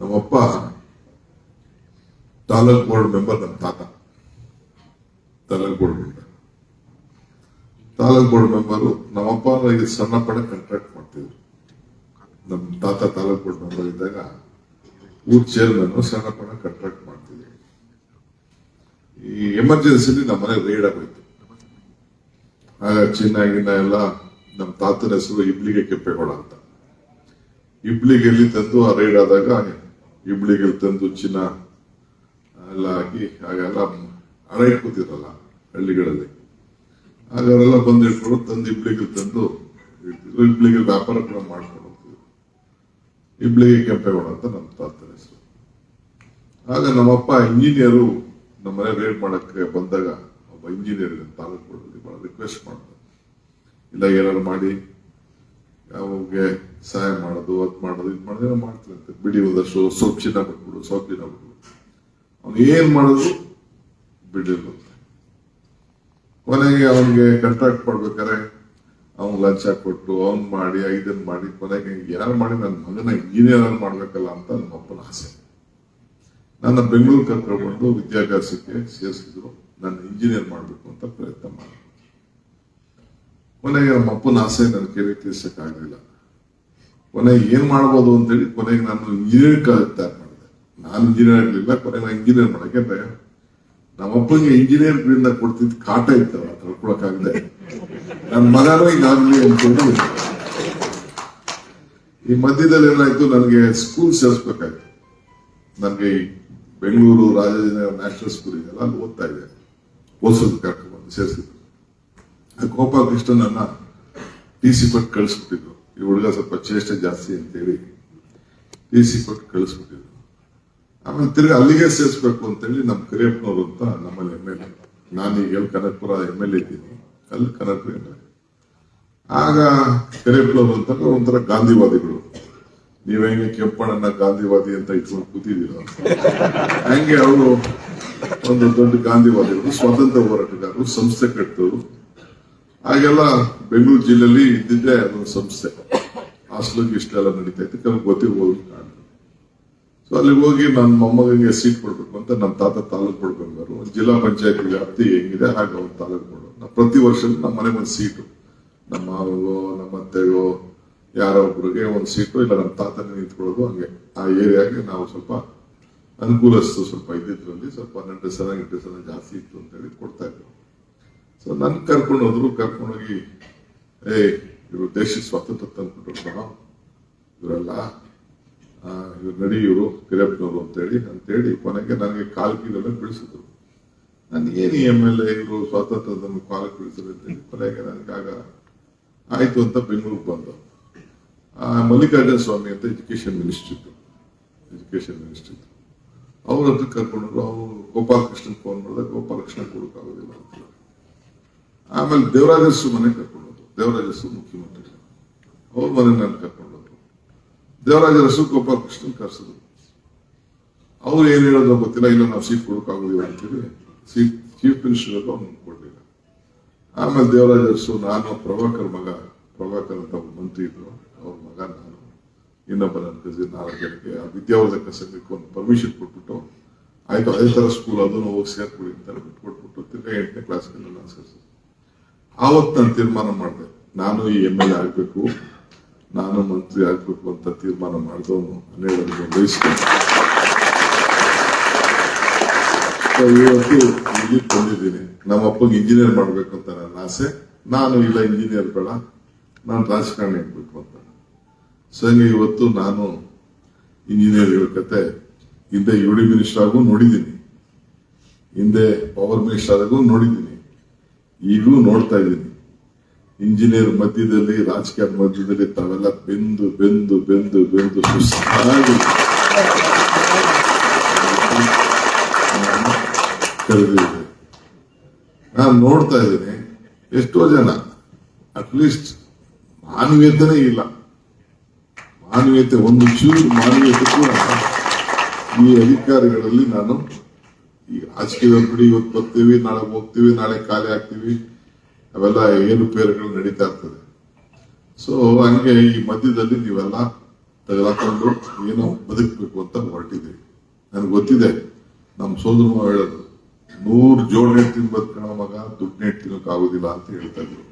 ನಮ್ಮಪ್ಪ taluk board member ನಮ್ಮ ತಾತ. Taluk board member. Taluk board member ನಮ್ಮಪ್ಪ ಸಣ್ಣ ಪಡೆ ಕಾಂಟ್ರಾಕ್ಟ್ ಮಾಡ್ತಿದ್ರು. ನಮ್ಮ ತಾತ ತಾಲೂಕ್ ಬೋರ್ಡ್ ಮೆಂಬರ್ ಇದ್ದಾಗ ಊರ್ ಚೇರ್ಮನ್ ಸಣ್ಣ ಪಡೆ ಕಾಂಟ್ರಾಕ್ಟ್ ಮಾಡ್ತಿದ್ವಿ ಈ ಎಮರ್ಜೆನ್ಸಿಲಿ ನಮ್ಮ ಮನೆ ರೈಡ್ ಆಗೋಯ್ತು. ಆಗ ಚಿನ್ನ ಗಿನ್ನ ಎಲ್ಲ ನಮ್ಮ ತಾತನ ಹೆಸರು ಇಬ್ಲಿಗೆ ಕೆಂಪೇಗೌಡ ಅಂತ. ಇಬ್ಲಿಗೆ ಎಲ್ಲಿ ತಂದು ಆ ರೈಡ್ ಆದಾಗ ಇಬ್ಲಿಗೆ ತಂದು ಚಿನ್ನ ಎಲ್ಲ ಹಾಕಿ ಹಾಗೆಲ್ಲ ಹಣ ಇಟ್ಕೋತಿರಲ್ಲ ಹಳ್ಳಿಗಳಲ್ಲಿ. ಆಗ ಅವರೆಲ್ಲ ಬಂದು ಇಟ್ಕೊಂಡು ತಂದು ಇಬ್ಳಿಗೆ ತಂದು ಇಬ್ಳಿಗೆ ವ್ಯಾಪಾರ ಕೂಡ ಮಾಡ್ಕೊಂಡು ಹೋಗ್ತಿದ್ರು. ಇಬ್ಳಿಗೆ ಕೆಂಪೇಗೌಡ ಅಂತ ನಮ್ಮ ತಾತನ ಹೆಸರು. ಆಗ ನಮ್ಮಪ್ಪ ಇಂಜಿನಿಯರು ನಮ್ಮ ಮನೆ ರೇಡ್ ಮಾಡಕ್ಕೆ ಬಂದಾಗ ಒಬ್ಬ ಇಂಜಿನಿಯರ್ ತಾಲೂಕು ಬಹಳ ರಿಕ್ವೆಸ್ಟ್ ಮಾಡ್ತಾರೆ. ಇಲ್ಲ ಏನಾದ್ರು ಮಾಡಿ. ಅವ್ರಿಗೆ ಸಹಾಯ ಮಾಡೋದು, ಅದು ಮಾಡೋದು, ಇದು ಮಾಡಿದ್ರೆ ಮಾಡ್ತಾರಂತೆ ಬಿಡಿ ಹೋದಷ್ಟು ಸ್ವಲ್ಪ ಚಿನ್ನ ಬಿಟ್ಬಿಡು ಸ್ವಲ್ಪ ಚಿನ್ನ ಬಿಟ್ಬಿಡು ಅವ್ನು ಏನ್ ಮಾಡಿದ್ರು ಬಿಡಿರು ಕೊನೆಗೆ ಅವನಿಗೆ ಕಂಟ್ರಾಕ್ಟ್ ಮಾಡ್ಬೇಕಾರೆ ಅವ್ನ್ ಲಂಚ ಕೊಟ್ಟು ಅವ್ನ್ ಮಾಡಿ, ಐದನ್ ಮಾಡಿ, ಕೊನೆಗೆ ಯಾರು ಮಾಡಿ ನನ್ನ ಮಗನ ಇಂಜಿನಿಯರ್ ಮಾಡ್ಬೇಕಲ್ಲ ಅಂತ ನಮ್ಮ ಅಪ್ಪನ ಆಸೆ. ನನ್ನ ಬೆಂಗಳೂರು ಕರ್ಕೊಂಡು ವಿದ್ಯಾಭ್ಯಾಸಕ್ಕೆ ಸೇರಿಸಿದ್ರು. ನನ್ನ ಇಂಜಿನಿಯರ್ ಮಾಡಬೇಕು ಅಂತ ಪ್ರಯತ್ನ ಮಾಡಿದೆ ಕೊನೆಗೆ ನಮ್ಮ ಅಪ್ಪನ ಆಸೆ ನನ್ನ ಕೇಳಿ ತೀರ್ಸಕ್ಕಾಗಲಿಲ್ಲ ಕೊನೆಗೆ ಏನ್ ಮಾಡ್ಬೋದು ಅಂತೇಳಿ ಕೊನೆಗೆ ನಾನು ಇಂಜಿನಿಯರ್ ತಯಾರು ಮಾಡಿದೆ. ನಾನು ಇಂಜಿನಿಯರ್ ಆಗಲಿಲ್ಲ, ಕೊನೆಗೆ ನಾನು ಇಂಜಿನಿಯರ್ ಮಾಡಕ್ಕೆ ಭಯ. ನಮ್ಮ ಅಪ್ಪನಿಗೆ ಇಂಜಿನಿಯರ್ ಇಂದ ಕೊಡ್ತಿದ್ದ ಕಾಟ ಇತ್ತಲ್ಲ ತಡ್ಕೊಳಕ್ಕಾಗದೆ ನನ್ನ ಮಗನೂ ಅಂತ ಹೇಳಿ ಈ ಮಧ್ಯದಲ್ಲಿ ಏನಾಯ್ತು, ನನಗೆ ಸ್ಕೂಲ್ ಸೇರಿಸ್ಬೇಕಾಯ್ತು. ನನಗೆ ಬೆಂಗಳೂರು ರಾಜಾಜಿನಗರ ನ್ಯಾಷನಲ್ ಸ್ಕೂಲ್ ಇದೆಯಲ್ಲ, ಅಲ್ಲಿ ಓದ್ತಾ ಇದೆ ಓದಿಸೋದು ಕರ್ಕೊಂಡು ಸೇರಿಸಿದ್ರು ಕೃಷ್ಣನನ್ನ ಟಿ ಸಿ ಕೊಟ್ಟು ಕಳಿಸ್ಬಿಟ್ಟಿದ್ರು. ಈ ಹುಡುಗ ಸ್ವಲ್ಪ ಚೇಷ್ಟೆ ಜಾಸ್ತಿ ಅಂತೇಳಿ ಟಿ ಸಿ ಕೊಟ್ಟು ಕಳಿಸ್ಬಿಟ್ಟಿದ್ರು. ಆಮೇಲೆ ತಿರ್ಗಿ ಅಲ್ಲಿಗೆ ಸೇರಿಸ್ಬೇಕು ಅಂತೇಳಿ ನಮ್ಮ ಕರಿಯಪ್ಪನವರು ಅಂತ ನಮ್ಮಲ್ಲಿ ಎಂ ಎಲ್ ಎ. ನಾನೀಗ ಎಲ್ಲಿ ಕನಕಪುರ ಎಂ ಎಲ್ ಎ ಇದ್ದೀನಿ. ಅಲ್ಲಿ ಕನಕಪುರ ಎಂ ಎಲ್ ಎ. ಆಗ ಕರಿಯಪ್ಪನವರು ಅಂತ ಒಂಥರ ಗಾಂಧಿವಾದಿಗಳು. ನೀವ್ ಹೆಂಗೆ ಕೆಂಪಣ್ಣನ ಗಾಂಧಿವಾದಿ ಅಂತ ಇಟ್ಕೊಂಡು ಕೂತಿದ್ದೀರ ಹಂಗೆ ಅವರು ಒಂದು ದೊಡ್ಡ ಗಾಂಧಿವಾದಿಗಳು, ಸ್ವಾತಂತ್ರ್ಯ ಹೋರಾಟಗಾರರು, ಸಂಸ್ಥೆ ಕಟ್ಟಿದವರು. ಆಗೆಲ್ಲ ಬೆಂಗಳೂರು ಜಿಲ್ಲೆಯಲ್ಲಿ ಇದ್ದಿದ್ದೆ ಅದೊಂದು ಸಂಸ್ಥೆ. ಹಾಸ್ಟೆಲ್ಗೆ ಇಷ್ಟೆಲ್ಲ ನಡೀತಾ ಇತ್ತು. ಕೆಲವು ಗೊತ್ತಿರ್ಬೋದು ಕಾರಣ ಸೊ ಅಲ್ಲಿಗೆ ಹೋಗಿ ನನ್ನ ಮೊಮ್ಮಗನಿಗೆ ಸೀಟ್ ಕೊಡ್ಬೇಕು ಅಂತ ನಮ್ಮ ತಾತ ತಾಲೂಕು ಕೊಡ್ಬೇಕು ಜಿಲ್ಲಾ ಪಂಚಾಯತ್ ವ್ಯಾಪ್ತಿ ಹೆಂಗಿದೆ, ಹಾಗೆ ಅವ್ರು ತಾಲೂಕು ಕೊಡೋದು ನಾವು ಪ್ರತಿ ವರ್ಷ ನಮ್ಮ ಮನೆ ಒಂದು ಸೀಟು ನಮ್ಮ ಮಾವಗೋ, ನಮ್ಮ ಅತ್ತೆಗೋ, ಯಾರೋ ಒಬ್ರಿಗೆ ಒಂದು ಸೀಟು ಇಲ್ಲ ನಮ್ಮ ತಾತನೇ ನಿಂತ್ಕೊಳ್ಳೋದು, ಹಂಗೆ ಆ ಏರಿಯಾಗೆ ನಾವು ಸ್ವಲ್ಪ ಅನುಕೂಲಸ್ತು ಸ್ವಲ್ಪ ಇದ್ದಿದ್ರಲ್ಲಿ ಸ್ವಲ್ಪ ಎಂಟು ಸಲ ಜಾಸ್ತಿ ಇತ್ತು ಅಂತ ಹೇಳಿ ಕೊಡ್ತಾ ಇದ್ರು. ಸೊ ನನ್ನ ಕರ್ಕೊಂಡು ಹೋದ್ರು ಕರ್ಕೊಂಡೋಗಿ ಏ, ಇವರು ದೇಶ ಸ್ವಾತಂತ್ರ್ಯ ತಂದ್ಕೊಟ್ರು ಇವರೆಲ್ಲ ಇವ್ರು ನಡಿ, ಇವರು ಕಿರಪ್ಪನವರು ಅಂತೇಳಿ ಅಂತೇಳಿ ಕೊನೆಗೆ ನನಗೆ ಕಾಲ್ ಕೀಲನ್ನು ಬೀಳಿಸಿದ್ರು. ನನಗೇನು ಎಂ ಎಲ್ ಎ ಇವರು ಸ್ವಾತಂತ್ರ್ಯದ ಕಾಲು ಬೀಳಿಸಿದ್ರು ಅಂತೇಳಿ ಕೊನೆಗೆ ನನಗಾಗ ಆಯಿತು ಅಂತ ಬೆಂಗಳೂರಿಗೆ ಬಂದು. ಮಲ್ಲಿಕಾರ್ಜುನ ಸ್ವಾಮಿ ಅಂತ ಎಜುಕೇಶನ್ ಮಿನಿಸ್ಟ್ರಿ ಇತ್ತು ಎಜುಕೇಶನ್ ಮಿನಿಸ್ಟ್ರಿ ಇತ್ತು ಅವ್ರ ಹತ್ರ ಕರ್ಕೊಂಡ್ರು ಅವರು ಗೋಪಾಲಕೃಷ್ಣನ್ ಫೋನ್ ಮಾಡಿದಾಗ ಗೋಪಾಲಕೃಷ್ಣ ಕೊಡೋಕ್ಕಾಗೋದಿಲ್ಲ ಅಂತ. ಆಮೇಲೆ ದೇವರಾಜಸ್ಸು ಮನೆ ಕರ್ಕೊಂಡೋದ್ರು. ದೇವರಾಜಸ್ಸು ಮುಖ್ಯಮಂತ್ರಿ. ಅವ್ರ ಮನೆ ನಾನು ಕರ್ಕೊಂಡೋದ್ರು. ದೇವರಾಜರಸು ಗೋಪಾಲಕೃಷ್ಣನ್ ಕರ್ಸಿದ್ರು. ಅವ್ರು ಏನ್ ಹೇಳೋದು ಗೊತ್ತಿಲ್ಲ. ಇಲ್ಲ, ನಾವು ಸೀಟ್ ಕೊಡೋಕ್ಕಾಗೋದಿಲ್ಲ ಅಂತೇಳಿ ಸೀಟ್, ಚೀಫ್ ಮಿನಿಸ್ಟರ್ ಅವ್ನು ಕೊಡ್ಲಿಲ್ಲ. ಆಮೇಲೆ ದೇವರಾಜರಸು ನಾನು ಪ್ರಭಾಕರ್ ಮಗ. ಪ್ರಭಾಕರ್ ಅಂತ ಒಬ್ಬ ಮಂತ್ರಿ ಇದ್ರು. ಅವ್ರ ಮಗ ನಾನು. ಇನ್ನೊಬ್ಬ ನನ್ನ ಕಸಿನ್ ನಾಲ್ಕು ಜನಕ್ಕೆ ಆ ವಿದ್ಯಾವರ್ಧಕ ಸಂಘಕ್ಕೆ ಒಂದು ಪರ್ಮಿಷನ್ ಕೊಟ್ಬಿಟ್ಟು, ಆಯ್ತು, ಅದೇ ಥರ ಸ್ಕೂಲ್ ಅದನ್ನು ಹೋಗಿ ಸೇರ್ಕೊಡಿ ಅಂತ ಬಿಟ್ಕೊಟ್ಬಿಟ್ಟು ತಿರ್ಗಾ ಎಂಟನೇ ಕ್ಲಾಸ್ಗೆಲ್ಲ ನಾನು ಸೇರಿಸಿದ್ರು ಆವತ್ತು ನಾನು ತೀರ್ಮಾನ ಮಾಡಿದೆ ನಾನು ಈ ಎಂ ಎಲ್ ಎ ಆಗ್ಬೇಕು, ನಾನು ಮಂತ್ರಿ ಆಗ್ಬೇಕು ಅಂತ ತೀರ್ಮಾನ ಮಾಡಿದವನು ಹನ್ನೆರಡರಿಂದ ವಹಿಸ್ಕೊಂಡು ಇಲ್ಲಿ ಬಂದಿದ್ದೀನಿ. ನಮ್ಮ ಅಪ್ಪಗೆ ಇಂಜಿನಿಯರ್ ಮಾಡ್ಬೇಕು ಅಂತ ನನ್ನ ಆಸೆ. ನಾನು ಇಲ್ಲ ಇಂಜಿನಿಯರ್ ಬೇಡ, ನಾನು ರಾಜಕಾರಣಿ ಆಗ್ಬೇಕು ಅಂತ. ಸೊ ಹಂಗೆ ಇವತ್ತು ನಾನು ಇಂಜಿನಿಯರ್ ಕತೆ, ಹಿಂದೆ ಯುಡಿ ಮಿನಿಸ್ಟರ್ ಆಗು ನೋಡಿದ್ದೀನಿ. ಹಿಂದೆ ಪವರ್ ಮಿನಿಸ್ಟರ್ ಆಗೂ ನೋಡಿದ್ದೀನಿ. ಈಗೂ ನೋಡ್ತಾ ಇದ್ದೀನಿ. ಇಂಜಿನಿಯರ್ ಮಧ್ಯದಲ್ಲಿ, ರಾಜಕೀಯ ಮಧ್ಯದಲ್ಲಿ ತಾವೆಲ್ಲ ಬೆಂದು ಬೆಂದು ಬೆಂದು ಬೆಂದು ಸುಸ್ತಾಗಿ ಕರೆದಿದೆ ನಾನು ನೋಡ್ತಾ ಇದ್ದೀನಿ, ಎಷ್ಟೋ ಜನ ಅಟ್ಲೀಸ್ಟ್ ಮಾನವೀಯತೆನೇ ಇಲ್ಲ. ಮಾನವೀಯತೆ, ಒಂದು ಚೂರು ಮಾನವೀಯತೆ ಕೂಡ ಈ ಅಧಿಕಾರಿಗಳಲ್ಲಿ ನಾನು ಈ ರಾಜಕೀಯ ಬಿಡಿ ಇವತ್ತು ಬರ್ತೀವಿ, ನಾಳೆ ಹೋಗ್ತೀವಿ, ನಾಳೆ ಖಾಲಿ ಆಗ್ತೀವಿ. ಅವೆಲ್ಲ ಏನು ಪೇರುಗಳು ನಡೀತಾ ಇರ್ತದೆ. ಸೊ ಹಂಗೆ ಈ ಮಧ್ಯದಲ್ಲಿ ನೀವೆಲ್ಲ ತೆಗೆದಾಕೊಂಡು ಏನೋ ಬದುಕಬೇಕು ಅಂತ ಹೊರಟಿದ್ದೀವಿ ನನಗೆ ಗೊತ್ತಿದೆ, ನಮ್ಮ ಸೋದರ ಹೇಳೋದು, ನೂರು ಜೋಳ ತಿನ್ ಬದುಕೋಣ ಮಗ ದುಡ್ಡು ತಿನ್ನಕ್ ಆಗೋದಿಲ್ಲ ಅಂತ ಹೇಳ್ತಾ ಇದ್ರು.